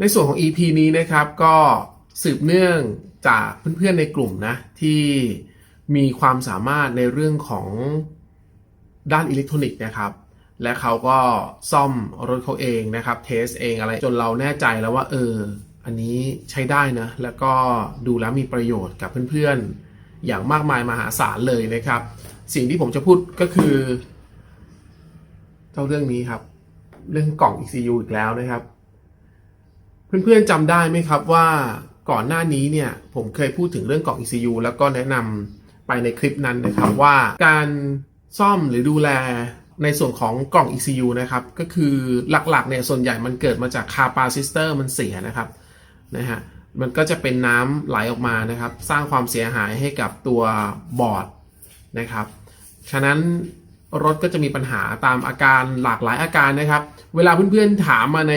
ในส่วนของ EP นี้นะครับก็สืบเนื่องจากเพื่อนๆในกลุ่มนะที่มีความสามารถในเรื่องของด้านอิเล็กทรอนิกส์นะครับ และเขาก็ซ่อมรถเขาเองนะครับเทสเองอะไรจนเราแน่ใจแล้วว่าเอออันนี้ใช้ได้นะ แล้วก็ดูแล้วมีประโยชน์กับเพื่อนๆ อย่างมากมายมหาศาลเลยนะครับ สิ่งที่ผมจะพูดก็คือเจ้าเรื่องนี้ครับ เรื่องกล่อง ECU อีกแล้วนะครับ เพื่อนๆจำได้ไหมครับว่าก่อนหน้านี้เนี่ยผมเคยพูดถึงเรื่องกล่อง ECU แล้วก็แนะนำไปในคลิปนั้นนะครับว่าการซ่อมหรือดูแลในส่วนของกล่อง ECU นะครับ ก็คือหลักๆเนี่ยส่วนใหญ่มันเกิดมาจากคาปาซิสเตอร์มันเสียนะครับนะฮะมันก็จะเป็นน้ำไหลออกมานะครับ สร้างความเสียหายให้กับตัวบอร์ดนะครับ ฉะนั้นรถก็จะมีปัญหาตามอาการหลากหลายอาการนะครับ เวลาเพื่อนๆถามมาใน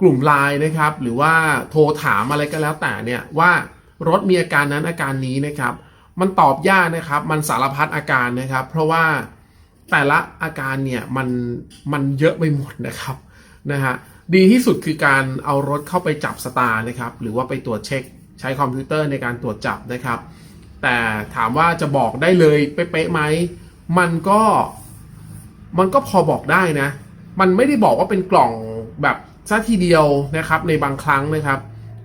กลุ่มไลน์นะครับ หรือว่าโทรถามอะไรก็แล้วแต่เนี่ยว่ารถมีอาการนั้นอาการนี้นะครับ มันตอบยากนะครับ มันสารพัดอาการนะครับ เพราะว่าแต่ละอาการเนี่ยมันมันเยอะไปหมดนะครับนะฮะดีที่สุดคือการเอารถเข้าไปจับสตาร์นะครับ หรือว่าไปตรวจเช็ค ใช้คอมพิวเตอร์ในการตรวจจับนะครับ แต่ถามว่าจะบอกได้เลยเป๊ะๆไหมมันก็มันก็พอบอกได้นะ มันไม่ได้บอกว่าเป็นกล่องแบบ ซะทีเดียวนะครับในบางครั้งนะครับ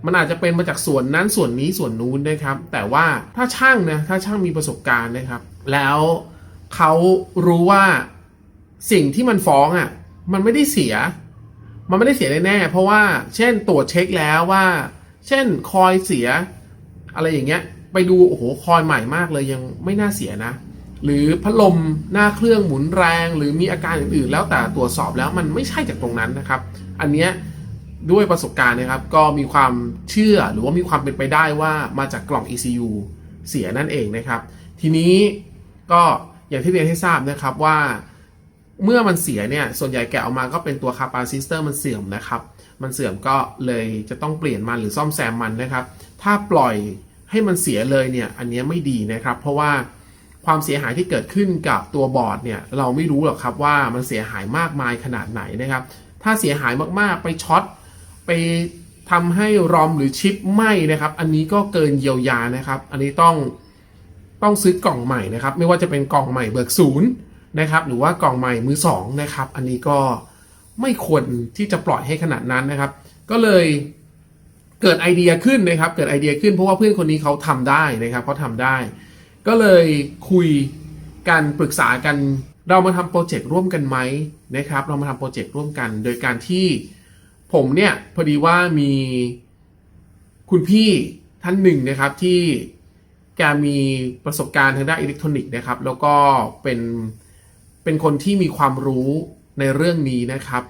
มันอาจจะเป็นมาจากส่วนนั้นส่วนนี้ส่วนนู้นนะครับ แต่ว่าถ้าช่างนะถ้าช่างมีประสบการณ์นะครับ แล้วเขารู้ว่าสิ่งที่มันฟ้องอะมันไม่ได้เสีย มันไม่ได้เสียแน่ๆเพราะว่าเช่นตรวจเช็คแล้วว่า เช่นคอยเสีย อะไรอย่างเงี้ย ไปดูโอ้โหคอยใหม่มากเลยยังไม่น่าเสียนะ หรือพัดลมหน้าเครื่องหมุนแรง หรือมีอาการอื่นๆ แล้วแต่ตรวจสอบแล้วมันไม่ใช่จากตรงนั้นนะครับ อันเนี้ยด้วยประสบการณ์นะครับ ก็มีความเชื่อหรือว่ามีความเป็นไปได้ว่ามาจากกล่อง ECU เสียนั่นเองนะครับ ทีนี้ก็อย่างที่เรียนให้ทราบนะครับว่าเมื่อมันเสียเนี่ย ส่วนใหญ่แกะออกมาก็เป็นตัวคาปาซิสเตอร์มันเสื่อมนะครับ มันเสื่อมก็เลยจะต้องเปลี่ยนมันหรือซ่อมแซมมันนะครับ ถ้าปล่อยให้มันเสียเลยเนี่ย อันนี้ไม่ดีนะครับ เพราะว่าความเสียหายที่เกิดขึ้นกับตัวบอร์ดเนี่ย เราไม่รู้หรอกครับว่ามันเสียหายมากมายขนาดไหนนะครับ ถ้าเสียหายมากๆ ไปช็อตไปทำให้รอมหรือชิปไหม้นะครับ อันนี้ก็เกินเยียวยานะครับ อันนี้ต้องต้องซื้อกล่องใหม่นะครับ ไม่ว่าจะเป็นกล่องใหม่เบิกศูนย์นะครับ หรือว่ากล่องใหม่มือสองนะครับ อันนี้ก็ไม่ควรที่จะปล่อยให้ขนาดนั้นนะครับ ก็เลยเกิดไอเดียขึ้นนะครับ เกิดไอเดียขึ้นเพราะว่าเพื่อนคนนี้เขาทำได้นะครับเขาทำได้ ก็เลยคุยกันปรึกษากันเรามาทำโปรเจกต์ร่วมกันไหม นะครับ เรามาทำโปรเจกต์ร่วมกัน โดยการที่ผมเนี่ยพอดีว่ามีคุณพี่ท่านหนึ่งนะครับที่แกมีประสบการณ์ทางด้านอิเล็กทรอนิกส์นะครับ แล้วก็เป็นเป็นคนที่มีความรู้ในเรื่องนี้นะครับ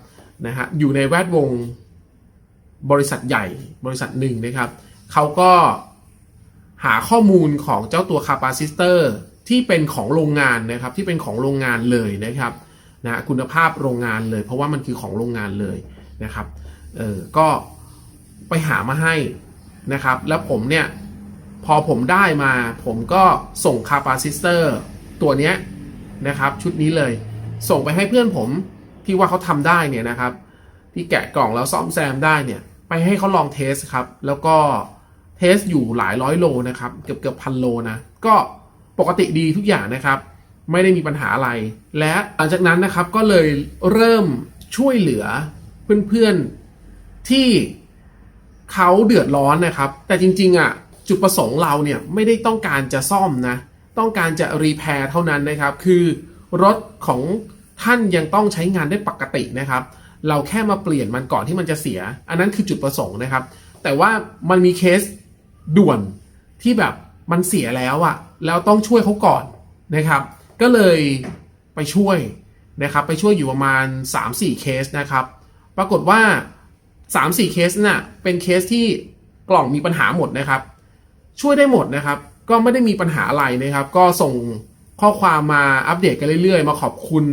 นะฮะอยู่ในแวดวงบริษัทใหญ่บริษัทหนึ่งนะครับเขาก็หาข้อมูลของเจ้าตัวคาปาซิสเตอร์ที่เป็นของโรงงานนะครับที่เป็นของโรงงานเลยนะครับ นะคุณภาพโรงงานเลย เพราะว่ามันคือของโรงงานเลยนะครับเออก็ไปหามาให้นะครับ แล้วผมเนี่ย พอผมได้มาผมก็ส่งคาปาซิสเตอร์ตัวเนี้ยนะครับ ชุดนี้เลย ส่งไปให้เพื่อนผมที่ว่าเขาทำได้เนี่ยนะครับ ที่แกะกล่องแล้วซ่อมแซมได้เนี่ย ไปให้เขาลองเทสครับ แล้วก็เทสอยู่หลายร้อยโลนะครับ เกือบเกือบพันโลนะ ก็ปกติดีทุกอย่างนะครับ ไม่ได้มีปัญหาอะไร และหลังจากนั้นนะครับก็เลยเริ่มช่วยเหลือเพื่อนๆที่เขาเดือดร้อนนะครับ แต่จริงๆอะจุดประสงค์เราเนี่ยไม่ได้ต้องการจะซ่อมนะ ต้องการจะรีแพร์เท่านั้นนะครับ คือรถของท่านยังต้องใช้งานได้ปกตินะครับ เราแค่มาเปลี่ยนมันก่อนที่มันจะเสีย อันนั้นคือจุดประสงค์นะครับ แต่ว่ามันมีเคสด่วนที่แบบมันเสียแล้วอะแล้วต้องช่วยเขาก่อนนะครับ ก็เลยไปช่วยนะครับ ไปช่วยอยู่ประมาณ 3-4 เคสนะครับ ปรากฏว่า 3-4 เคสน่ะเป็นเคสที่กล่องมีปัญหาหมดนะครับ ช่วยได้หมดนะครับ ก็ไม่ได้มีปัญหาอะไรนะครับ ก็ส่งข้อความมาอัปเดตกันเรื่อยๆ มาขอบคุณ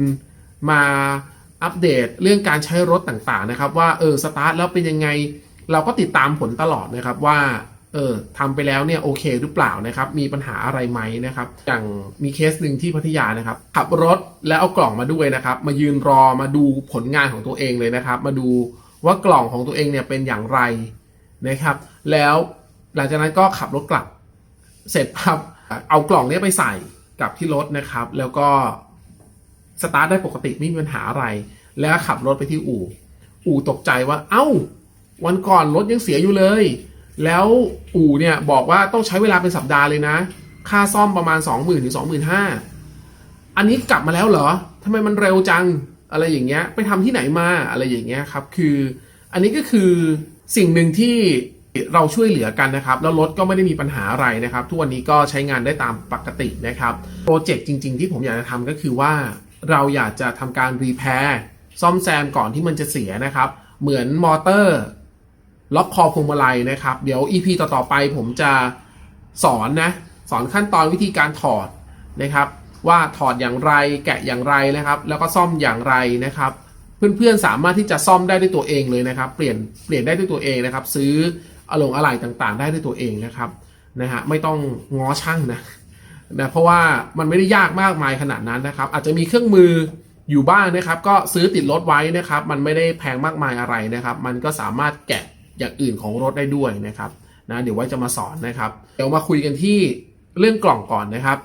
มาอัปเดตเรื่องการใช้รถต่างๆนะครับ ว่าเออสตาร์ทแล้วเป็นยังไงเราก็ติดตามผลตลอดนะครับว่า เออทำไปแล้วเนี่ยโอเคหรือเปล่านะครับ มีปัญหาอะไรไหมนะครับ อย่างมีเคสหนึ่งที่พัทยานะครับขับรถแล้วเอากล่องมาด้วยนะครับ มายืนรอมาดูผลงานของตัวเองเลยนะครับ มาดูว่ากล่องของตัวเองเนี่ยเป็นอย่างไรนะครับ แล้วหลังจากนั้นก็ขับรถกลับ เสร็จปั๊บเอากล่องนี้ไปใส่กลับที่รถนะครับ แล้วก็สตาร์ทได้ปกติไม่มีปัญหาอะไร แล้วขับรถไปที่อู่ อู่ตกใจว่า เอ้า วันก่อนรถยังเสียอยู่เลย แล้วอู่เนี่ยบอกว่าต้องใช้เวลาเป็นสัปดาห์เลยนะ ค่าซ่อมประมาณ 20,000ถึง25,000 อันนี้กลับมาแล้วเหรอทำไมมันเร็วจังอะไรอย่างเงี้ยไปทำที่ไหนมาอะไรอย่างเงี้ยครับคืออันนี้ก็คือสิ่งหนึ่งที่เราช่วยเหลือกันนะครับ แล้วรถก็ไม่ได้มีปัญหาอะไรนะครับ ทุกวันนี้ก็ใช้งานได้ตามปกตินะครับโปรเจกต์จริง ๆ ที่ผมอยากจะทำก็คือว่าเราอยากจะทำการรีแพร์ซ่อมแซมก่อนที่มันจะเสียนะครับ เหมือนมอเตอร์ ล็อกคอพวงมาลัยนะครับ เดี๋ยว EP ต่อๆไปผมจะสอนนะ สอนขั้นตอนวิธีการถอดนะครับ ว่าถอดอย่างไรแกะอย่างไรนะครับ แล้วก็ซ่อมอย่างไรนะครับ เพื่อนๆสามารถที่จะซ่อมได้ด้วยตัวเองเลยนะครับ เปลี่ยนเปลี่ยนได้ด้วยตัวเองนะครับ ซื้ออลงอะไหล่ต่างๆ ได้ด้วยตัวเองนะครับนะฮะไม่ต้องง้อช่างนะนะเพราะว่ามันไม่ได้ยากมากมายขนาดนั้นนะครับ อาจจะมีเครื่องมืออยู่บ้างนะครับ ก็ซื้อติดรถไว้นะครับ มันไม่ได้แพงมากมายอะไรนะครับ มันก็สามารถแกะ อย่างอื่นของรถได้ด้วยนะครับนะเดี๋ยวไว้จะมาสอนนะครับ เดี๋ยวมาคุยกันที่เรื่องกล่องก่อนนะครับ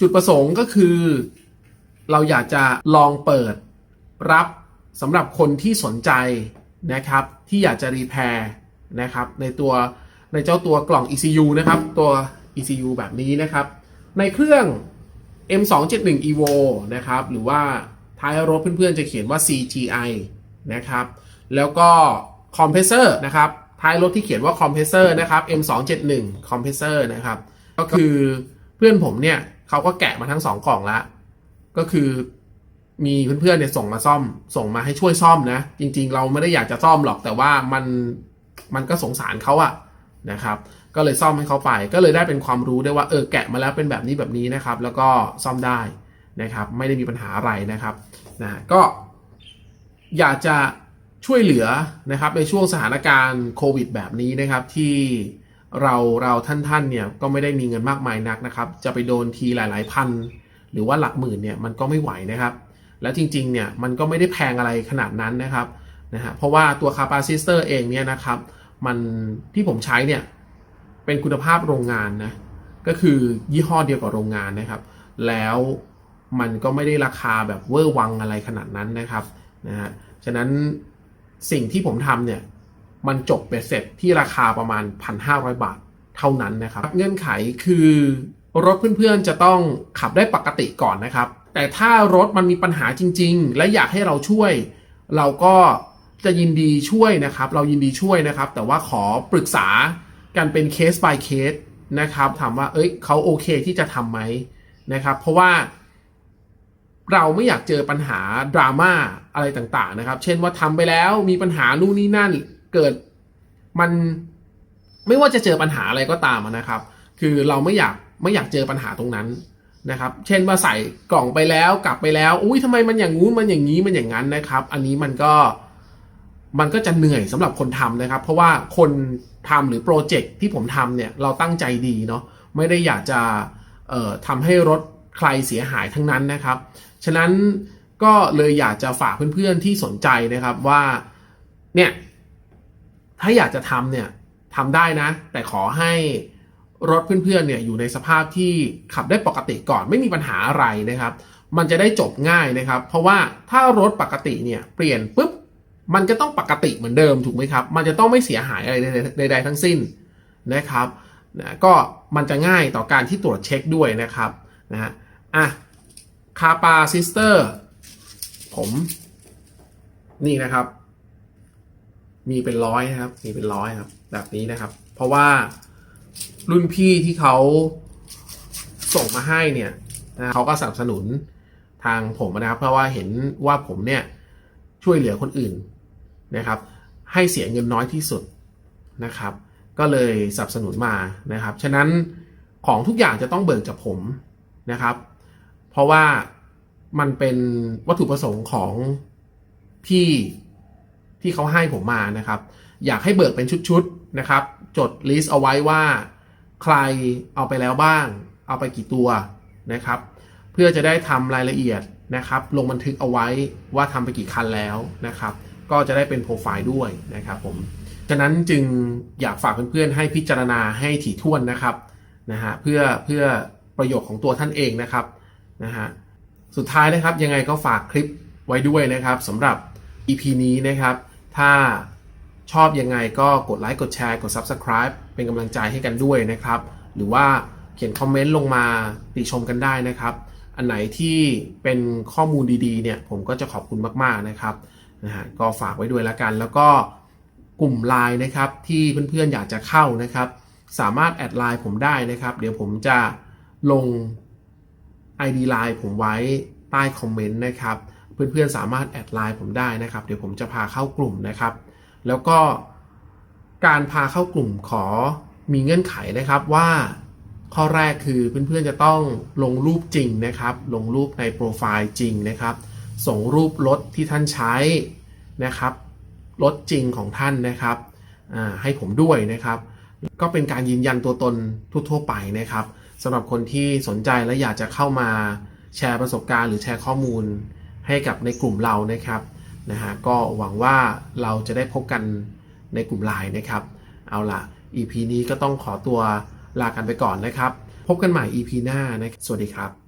จุดประสงค์ก็คือ เราอยากจะลองเปิดรับสำหรับคนที่สนใจนะครับ ที่อยากจะรีแพร์นะครับ ในตัวในเจ้าตัวกล่อง ECU นะครับ ตัว ECU แบบนี้นะครับ ในเครื่อง M271 Evo นะครับ หรือว่าท้ายรถเพื่อนๆจะเขียนว่า CGI นะครับ แล้วก็คอมเพรสเซอร์นะครับท้ายรถที่เขียนว่าคอมเพรสเซอร์นะครับ M271 คอมเพรสเซอร์นะครับ ก็คือเพื่อนผมเนี่ยเขาก็แกะมาทั้งสองกล่องล้วก็คือมีเพื่อนๆเนี่ยส่งมาซ่อม ส่งมาให้ช่วยซ่อมนะ จริง ๆ เราไม่ได้อยากจะซ่อมหรอกแต่ว่ามันมันก็สงสารเขาอะนะครับ ก็เลยซ่อมให้เขาไป ก็เลยได้เป็นความรู้ได้ว่าเออแกะมาแล้วเป็นแบบนี้แบบนี้นะครับ แล้วก็ซ่อมได้นะครับ ไม่ได้มีปัญหาอะไรนะครับนะก็อยากจะ ช่วยเหลือนะครับในช่วงสถานการณ์โควิดแบบนี้นะครับที่เราเราท่านๆเนี่ยก็ไม่ได้มีเงินมากมายนักนะครับ จะไปโดนทีหลาย ๆ พัน หรือว่าหลักหมื่นเนี่ยมันก็ไม่ไหวนะครับ แล้วจริง ๆ เนี่ยมันก็ไม่ได้แพงอะไรขนาดนั้นนะครับนะฮะเพราะว่าตัวคาปาซิสเตอร์เองเนี่ยนะครับมันที่ผมใช้เนี่ยเป็นคุณภาพโรงงานนะก็คือยี่ห้อเดียวกับโรงงานนะครับ แล้วมันก็ไม่ได้ราคาแบบเวอร์วังอะไรขนาดนั้นนะครับนะฮะฉะนั้น สิ่งที่ผมทำเนี่ยมันจบเบ็ดเสร็จที่ราคาประมาณ 1,500 บาทเท่านั้นนะครับ เงื่อนไขคือรถเพื่อนๆจะต้องขับได้ปกติก่อนนะครับ แต่ถ้ารถมันมีปัญหาจริง ๆ และอยากให้เราช่วย เราก็จะยินดีช่วยนะครับ เรายินดีช่วยนะครับ แต่ว่าขอปรึกษากันเป็นเคส by เคสนะครับถามว่าเอ้ยเขาโอเคที่จะทำไหมนะครับ เพราะว่า เราไม่อยากเจอปัญหาดราม่าอะไรต่างๆนะครับ เช่นว่าทำไปแล้วมีปัญหานู่นนี่นั่นเกิดมันไม่ว่าจะเจอปัญหาอะไรก็ตามนะครับ คือเราไม่อยากไม่อยากเจอปัญหาตรงนั้นนะครับ เช่นว่าใส่กล่องไปแล้วกลับไปแล้ว อุ้ยทำไมมันอย่างงู้นมันอย่างนี้มันอย่างนั้นนะครับ อันนี้มันก็มันก็จะเหนื่อยสำหรับคนทำนะครับ เพราะว่าคนทำหรือโปรเจกต์ที่ผมทำเนี่ยเราตั้งใจดีเนาะไม่ได้อยากจะทำให้รถ ใครเสียหายทั้งนั้นนะครับ ฉะนั้นก็เลยอยากจะฝากเพื่อนๆที่สนใจนะครับว่าเนี่ยถ้าอยากจะทำเนี่ยทำได้นะ แต่ขอให้รถเพื่อนๆเนี่ยอยู่ในสภาพที่ขับได้ปกติก่อนไม่มีปัญหาอะไรนะครับ มันจะได้จบง่ายนะครับ เพราะว่าถ้ารถปกติเนี่ยเปลี่ยนปุ๊บมันก็ต้องปกติเหมือนเดิมถูกไหมครับ มันจะต้องไม่เสียหายอะไรใดๆทั้งสิ้นนะครับนะก็มันจะง่ายต่อการที่ตรวจเช็คด้วยนะครับนะฮะ อะคาปาซิสเตอร์ ผม นี่นะครับ มีเป็นร้อยนะครับ มีเป็นร้อยครับ แบบนี้นะครับ เพราะว่ารุ่นพี่ที่เขาส่งมาให้เนี่ยนะเขาก็สนับสนุนทางผมนะครับ เพราะว่าเห็นว่าผมเนี่ยช่วยเหลือคนอื่นนะครับ ให้เสียเงินน้อยที่สุดนะครับ ก็เลยสนับสนุนมานะครับ ฉะนั้นของทุกอย่างจะต้องเบิกจากผมนะครับ เพราะว่ามันเป็นวัตถุประสงค์ของพี่ที่เขาให้ผมมานะครับ อยากให้เบิกเป็นชุดๆนะครับ จดลิสต์เอาไว้ว่าใครเอาไปแล้วบ้าง เอาไปกี่ตัวนะครับ เพื่อจะได้ทำรายละเอียดนะครับ ลงบันทึกเอาไว้ว่าทำไปกี่คันแล้วนะครับ ก็จะได้เป็นโปรไฟล์ด้วยนะครับผมฉะนั้นจึงอยากฝากเพื่อนๆให้พิจารณาให้ถี่ถ้วนนะครับนะฮะเพื่อเพื่อประโยชน์ของตัวท่านเองนะครับ นะฮะสุดท้ายนะครับยังไงก็ฝากคลิปไว้ด้วยนะครับสำหรับ EP นี้นะครับ ถ้าชอบยังไงก็กดไลค์กดแชร์กด Subscribe เป็นกำลังใจให้กันด้วยนะครับ หรือว่าเขียนคอมเมนต์ลงมาติชมกันได้นะครับ อันไหนที่เป็นข้อมูลดีๆเนี่ยผมก็จะขอบคุณมากๆนะครับนะฮะก็ฝากไว้ด้วยแล้วกัน แล้วก็กลุ่มไลน์นะครับที่เพื่อนๆอยากจะเข้านะครับ สามารถแอดไลน์ผมได้นะครับ เดี๋ยวผมจะลง ID ไลน์ผมไว้ใต้คอมเมนต์นะครับ เพื่อนๆสามารถแอดไลน์ผมได้นะครับ เดี๋ยวผมจะพาเข้ากลุ่มนะครับ แล้วก็การพาเข้ากลุ่มขอมีเงื่อนไขนะครับว่าข้อแรกคือเพื่อนๆจะต้องลงรูปจริงนะครับ ลงรูปในโปรไฟล์จริงนะครับ ส่งรูปรถที่ท่านใช้นะครับรถจริงของท่านนะครับให้ผมด้วยนะครับ ก็เป็นการยืนยันตัวตนทั่วๆไปนะครับ สำหรับคนที่สนใจและอยากจะเข้ามาแชร์ประสบการณ์หรือแชร์ข้อมูลให้กับในกลุ่มเรานะครับนะฮะก็หวังว่าเราจะได้พบกันในกลุ่มไลน์นะครับ เอาล่ะ EP นี้ก็ต้องขอตัวลากันไปก่อนนะครับ พบกันใหม่ EP หน้านะสวัสดีครับ